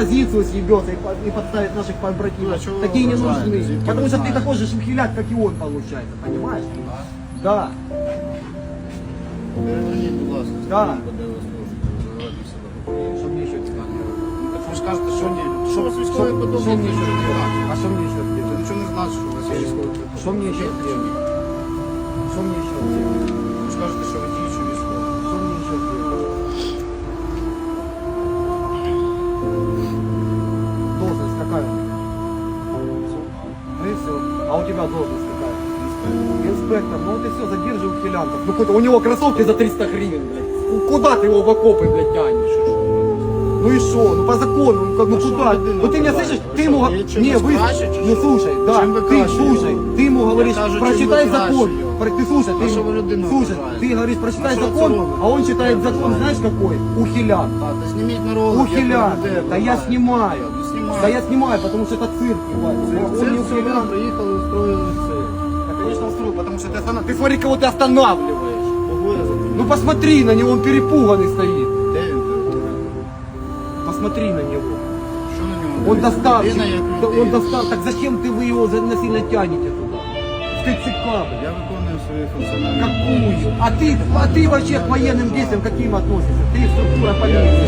оппозицию съебется и, по- и подставит наших побратимов. Ну, а чего вы Такие не уважаете? нужны. Звідки Потому ви что ты знаєте? такой же шухиляк, как и он, получается, понимаешь? Да. Переверніть, будь ласка, Да. сторінку, де ви служите, називайте себе покоївшим. Что мне еще делать? Ну, Так ви ж кажете, що ні. Що у вас Что військовий что подобний, мне еще нічого не делать? значить. А что мне еще Це делать? нічого не значить, що у вас є військовий квиток. Что мне еще А у тебя должность какая? Инспектор, ну вот и все, задерживай ухилянтов. Ну хоть у него кроссовки за 300 гривен, блядь. Куда ты его в окопы, блядь, тянешь? Ну и что? Ну по закону, ну, как, ну А что куда? людина Вот ты меня бывает? слышишь, Вы ты что, ему, я чем не, вас вы, краше, чи ну що? слушай, да, Чим ви ты краще слушай, його? ты ему говоришь, кажу, чим прочитай ви краще закон, його? Про- ты слушай, А ты, що ви людину слушай, ображаєте? ты говоришь, прочитай А що це закон, робите? а он читает Ви закон, знаешь ображаєте? какой? Ухилян. Так, та зніміть на ролик. Ухилян. як ви людей Да я ображаєте. снимаю. Ну, знімайте. Да я снимаю, потому что это цирк, ебать. Це Он це не все ви ухилян. приїхали, устроїли це. Да, конечно, устрою, потому что ты останов- Ты смотри, кого ты останавливаешь. Кого я за Ну посмотри на него, он перепуганный стоит. Де він перебуває? Посмотри на него. Що на нього? Он дивиться? достал, Людина як да людина. он достал. Так зачем ты вы его за- насильно тянете туда? В ТЦК, блядь. Я виконую свої функціональні Какую? А ты, а ты вообще к военным действиям каким относишься? Ты структура полиции. адміністративний кодекс.